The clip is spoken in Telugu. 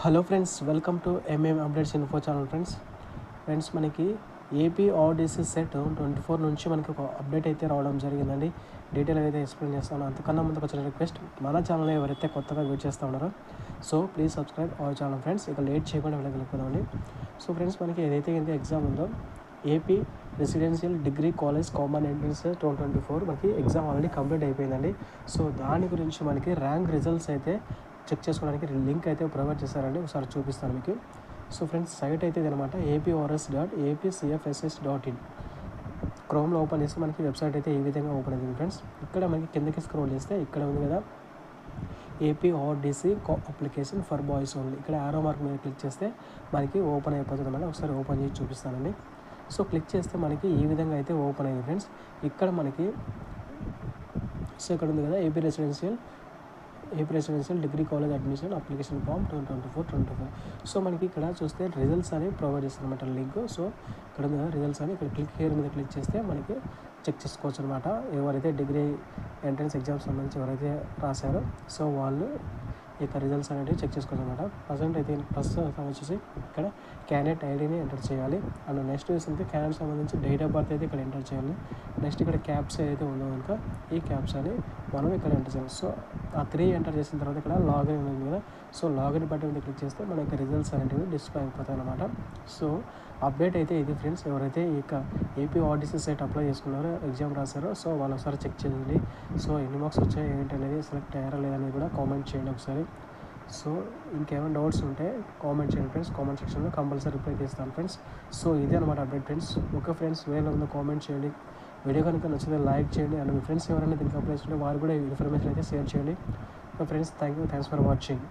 Hello friends welcome to MM updates info channel friends. Friends మనకి AP RDC CET twenty four నుంచి మనకి ఒక అప్డేట్ అయితే రావడం జరిగిందండి. డీటెయిల్ అయితే ఎక్స్ప్లెయిన్ చేస్తాను. అంతకన్నా ముందుకు వచ్చిన రిక్వెస్ట్ మన ఛానల్ ఎవరైతే కొత్తగా వెయిట్ చేస్తూ ఉన్నారో so please subscribe our channel friends ఇక లేట్ చేయకుండా వెళ్ళగలుగుతామండి సో ఫ్రెండ్స్ మనకి ఏదైతే ఇంత ఎగ్జామ్ ఉందో AP residential degree college common entrance two twenty four మనకి ఎగ్జామ్ ఆల్రెడీ కంప్లీట్ అయిపోయిందండి. సో దాని గురించి మనకి ర్యాంక్ రిజల్ట్స్ అయితే చెక్ చేసుకోవడానికి లింక్ అయితే ప్రొవైడ్ చేశారండి. ఒకసారి చూపిస్తాను మీకు. సో ఫ్రెండ్స్ సైట్ అయితే ఇదనమాట APRS dot APCFSS dot in క్రోమ్లో open చేస్తే మనకి వెబ్సైట్ అయితే ఈ విధంగా ఓపెన్ అయింది ఫ్రెండ్స్. ఇక్కడ మనకి కిందకి స్క్రోల్ చేస్తే ఇక్కడ ఉంది కదా AP RDC application for boys only ఇక్కడ ఆరో మార్క్ మీద క్లిక్ చేస్తే మనకి ఓపెన్ అయిపోతుంది అన్నమాట. ఒకసారి ఓపెన్ చేసి చూపిస్తానండి. సో క్లిక్ చేస్తే మనకి ఈ విధంగా అయితే ఓపెన్ అయింది ఫ్రెండ్స్. ఇక్కడ మనకి సో ఇక్కడ ఉంది కదా AP residential AP residential degree college admission application form two twenty four twenty five. So మనకి ఇక్కడ చూస్తే రిజల్ట్స్ అని ప్రొవైడ్ చేస్తారనమాట లింక్ సో ఇక్కడ రిజల్ట్స్ అని ఇక్కడ క్లిక్ హియర్ మీద క్లిక్ చేస్తే మనకి చెక్ చేసుకోవచ్చు అనమాట ఎవరైతే డిగ్రీ ఎంట్రన్స్ ఎగ్జామ్స్ సంబంధించి ఎవరైతే రాశారో సో వాళ్ళు ఇక రిజల్ట్స్ అనేవి చెక్ చేసుకోవచ్చు అనమాట ప్రజెంట్ అయితే ప్రస్తుతం వచ్చేసి ఇక్కడ క్యాండిడేట్ ఐడిని ఎంటర్ చేయాలి. అండ్ నెక్స్ట్ వచ్చేసి క్యాండిడేట్ సంబంధించి డేట్ ఆఫ్ బర్త్ అయితే ఇక్కడ ఎంటర్ చేయాలి. నెక్స్ట్ ఇక్కడ క్యాప్స్ ఏదైతే ఉందో కనుక ఈ క్యాప్స్ అని మనం ఇక్కడ ఎంటర్ చేయాలి. సో ఆ త్రీ ఎంటర్ చేసిన తర్వాత ఇక్కడ లాగిన్ ఉంది కదా. సో లాగిన్ బటన్ మీద క్లిక్ చేస్తే మనకి రిజల్ట్స్ అనేటివి డిస్ప్లే అయిపోతాయి అనమాట సో అప్డేట్ అయితే ఇది ఫ్రెండ్స్ ఎవరైతే ఇక ఏపీ ఆర్డీసీ సైట్ అప్లై చేసుకున్నారో ఎగ్జామ్ రాశారో సో వాళ్ళు ఒకసారి చెక్ చేయండి. సో ఎన్ని మార్క్స్ వచ్చాయి ఏంటి అనేది సెలెక్ట్ అయ్యారా లేదనేది కూడా కామెంట్ చేయండి ఒకసారి. సో ఇంకేమైనా డౌట్స్ ఉంటే కామెంట్ చేయండి ఫ్రెండ్స్ కామెంట్ సెక్షన్లో కంపల్సరీ రిప్లై చేస్తాను ఫ్రెండ్స్ సో ఇదే అనమాట అప్డేట్ ఫ్రెండ్స్ ఓకే ఫ్రెండ్స్ వేరే ఉందో కామెంట్ చేయండి. వీడియో కనుక నచ్చితే లైక్ చేయండి. అండ్ మీ ఫ్రెండ్స్ ఎవరైనా దీనికి అప్లై చేస్తుంటే వారు కూడా ఇన్ఫర్మేషన్ అయితే షేర్ చేయండి. మా friends thank you thanks for watching.